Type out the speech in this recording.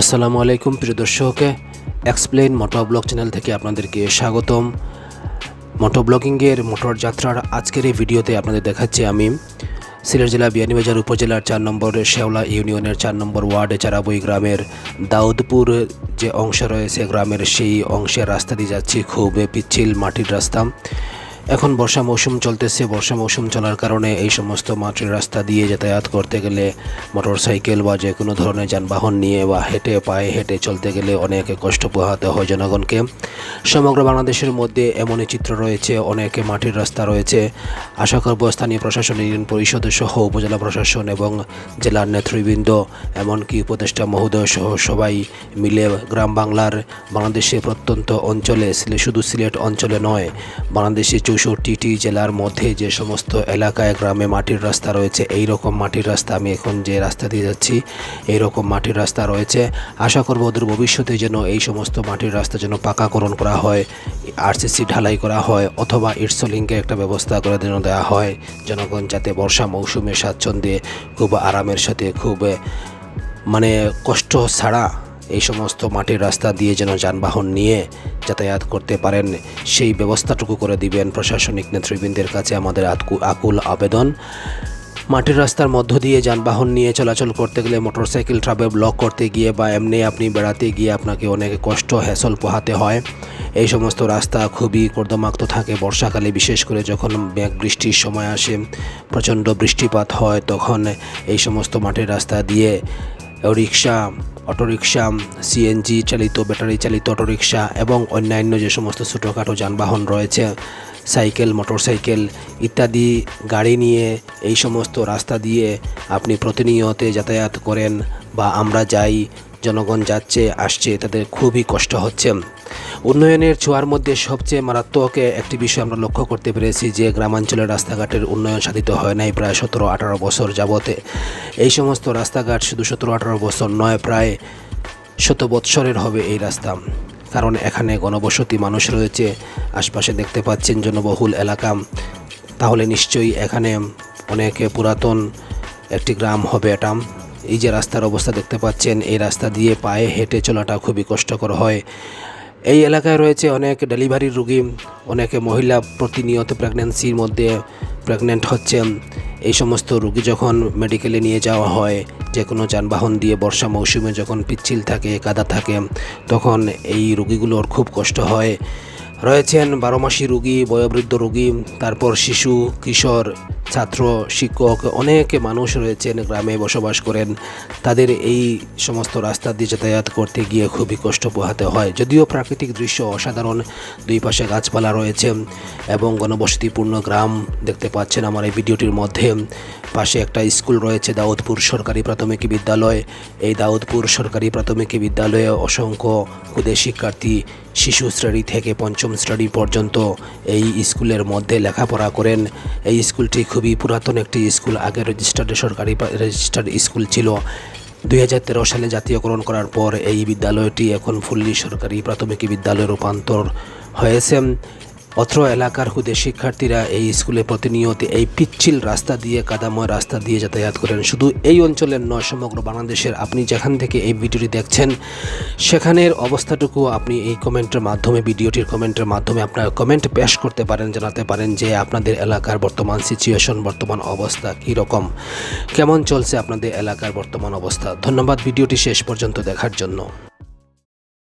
আসসালামু আলাইকুম, প্রিয় দর্শক। এক্সপ্লেন মোটর ব্লগ চ্যানেল থেকে আপনাদেরকে স্বাগতম। মোটর ব্লগিংয়ের মোটর যাত্রার আজকের এই ভিডিওতে আপনাদের দেখাচ্ছি আমি সিলেট জেলা বিয়ানীবাজার উপজেলার চার নম্বর শেওলা ইউনিয়নের চার নম্বর ওয়ার্ডে চারাবই গ্রামের দাউদপুর যে অংশ রয়েছে, গ্রামের সেই অংশের রাস্তা দিয়ে যাচ্ছি। খুব পিচ্ছিল মাটির রাস্তা। এখন বর্ষা মৌসুম চলতেছে। বর্ষা মৌসুম চলার কারণে এই সমস্ত মাটির রাস্তা দিয়ে যাতায়াত করতে গেলে মোটর সাইকেল বা যে কোনো ধরনের যানবাহন নিয়ে বা হেঁটে পায়ে হেঁটে চলতে গেলে অনেক কষ্ট পোহাতে হয় জনগণকে। সমগ্র বাংলাদেশের মধ্যে এমনই চিত্র রয়েছে, অনেক মাটির রাস্তা রয়েছে। আশা করব স্থানীয় প্রশাসন, ইউনিয়ন পরিষদ সহ উপজেলা প্রশাসন এবং জেলার নেতৃবৃন্দ এমনকি উপদেষ্টা মহোদয় সহ সবাই মিলে গ্রাম বাংলার বাংলাদেশের প্রত্যন্ত অঞ্চলে, শুধু সিলেট অঞ্চলে নয়, বাংলাদেশের চৌষট্টিটি জেলার মধ্যে যে সমস্ত এলাকায় গ্রামে মাটির রাস্তা রয়েছে এই রকম মাটির রাস্তা আমি এখন যে রাস্তা দিয়ে যাচ্ছি এই রকম মাটির রাস্তা রয়েছে। আশা করব ওদের ভবিষ্যতে যেন এই সমস্ত মাটির রাস্তা যেন পাকাকরণ করা হয়, আরসিসি ঢালাই করা হয়, অথবা ইটসলিংকে একটা ব্যবস্থা করে যেন দেওয়া হয়। জনগণ যাতে বর্ষা মৌসুমে স্বাচ্ছন্দ্যে, খুব আরামের সাথে, খুব মানে কষ্ট ছাড়া এই সমস্ত মাটির রাস্তা দিয়ে যেন যানবাহন নিয়ে যাতায়াত করতে পারেন, সেই ব্যবস্থাটুকু করে দিবেন প্রশাসনিক নেতৃবৃন্দের কাছে আমাদের আকুল আবেদন। মাটির রাস্তার মধ্য দিয়ে যানবাহন নিয়ে চলাচল করতে গেলে মোটরসাইকেল ট্রাভেল ব্লক করতে গিয়ে বা এমনি আপনি বেড়াতে গিয়ে আপনাকে অনেক কষ্ট হ্যাসল পোহাতে হয়। এই সমস্ত রাস্তা খুবই কর্দমাক্ত থাকে বর্ষাকালে, বিশেষ করে যখন মেঘ বৃষ্টির সময় আসে, প্রচণ্ড বৃষ্টিপাত হয়, তখন এই সমস্ত মাটির রাস্তা দিয়ে রিক্সা অটোরিকশা সিএনজি চালিত, ব্যাটারি চালিত অটোরিকশা এবং অন্যান্য যে সমস্ত ছোটোখাটো যানবাহন রয়েছে, সাইকেল, মোটরসাইকেল ইত্যাদি গাড়ি নিয়ে এই সমস্ত রাস্তা দিয়ে আপনি প্রতিনিয়তে যাতায়াত করেন বা আমরা যাই, জনগণ যাচ্ছে, আসছে, তাদের খুবই কষ্ট হচ্ছে। উন্নয়নের ছোঁয়ার মধ্যে সবচেয়ে মারাত্মক একটি বিষয় আমরা লক্ষ্য করতে পেরেছি যে গ্রামাঞ্চলের রাস্তাঘাটের উন্নয়ন সাধিত হয় নাই প্রায় সতেরো, আঠারো বছর যাবতে এই সমস্ত রাস্তাঘাট শুধু সতেরো, আঠারো বছর নয়, প্রায় শত বৎসরের হবে এই রাস্তা। কারণ এখানে গণবসতি মানুষ রয়েছে, আশপাশে দেখতে পাচ্ছেন জনবহুল এলাকা। তাহলে নিশ্চয়ই এখানে অনেক পুরাতন একটি গ্রাম হবে এটা। এই যে রাস্তার অবস্থা দেখতে পাচ্ছেন, এই রাস্তা দিয়ে পায়ে হেঁটে চলাটা খুবই কষ্টকর হয়। এই এলাকায় রয়েছে অনেক ডেলিভারি রুগী, অনেকে মহিলা প্রতিনিয়ত প্রেগন্যান্সির মধ্যে প্রেগনেন্ট হচ্ছে। এই সমস্ত রুগী যখন মেডিকেলে নিয়ে যাওয়া হয় যে কোনো যানবাহন দিয়ে বর্ষা মৌসুমে যখন পিচ্ছিল থাকে, কাদা থাকে, তখন এই রুগীগুলোর খুব কষ্ট হয়। রয়েছেন বারো মাসি রুগী, বয়োবৃদ্ধ রুগী, তারপর শিশু, কিশোর ছাত্র, শিক্ষক, অনেক মানুষ রয়েছেন, গ্রামে বসবাস করেন। তাদের এই সমস্ত রাস্তা দিয়ে যাতায়াত করতে গিয়ে খুবই কষ্ট পোহাতে হয়। যদিও প্রাকৃতিক দৃশ্য অসাধারণ, দুই পাশে গাছপালা রয়েছে এবং গণবসতিপূর্ণ গ্রাম দেখতে পাচ্ছেন আমার এই ভিডিওটির মধ্যে। পাশে একটা স্কুল রয়েছে, দাউদপুর সরকারি প্রাথমিক বিদ্যালয়। এই দাউদপুর সরকারি প্রাথমিক বিদ্যালয়ে অসংখ্য ক্ষুদে শিক্ষার্থী, শিশু শ্রেণি থেকে পঞ্চম শ্রেণি পর্যন্ত এই স্কুলের মধ্যে লেখাপড়া করেন। এই স্কুলটি খুবই পুরাতন একটি স্কুল, আগে রেজিস্টার্ড সরকারি রেজিস্টার্ড স্কুল ছিল। দুই হাজার তেরো সালে জাতীয়করণ করার পর এই বিদ্যালয়টি এখন ফুল্লি সরকারি প্রাথমিক বিদ্যালয়ে রূপান্তর হয়েছে। অত্র এলাকার হুদে শিক্ষার্থীরা এই স্কুলে প্রতিনিয়ত এই পিচ্ছিল রাস্তা দিয়ে, কাদাময় রাস্তা দিয়ে যাতায়াত করেন। শুধু এই অঞ্চলের নয়, সমগ্র বাংলাদেশের। আপনি যেখান থেকে এই ভিডিওটি দেখছেন, সেখানের অবস্থাটুকু আপনি এই কমেন্টের মাধ্যমে, ভিডিওটির কমেন্টের মাধ্যমে আপনার কমেন্ট পেশ করতে পারেন, জানাতে পারেন যে আপনাদের এলাকার বর্তমান সিচুয়েশন বর্তমান অবস্থা কী রকম কেমন চলছে আপনাদের এলাকার বর্তমান অবস্থা। ধন্যবাদ, ভিডিওটি শেষ পর্যন্ত দেখার জন্য।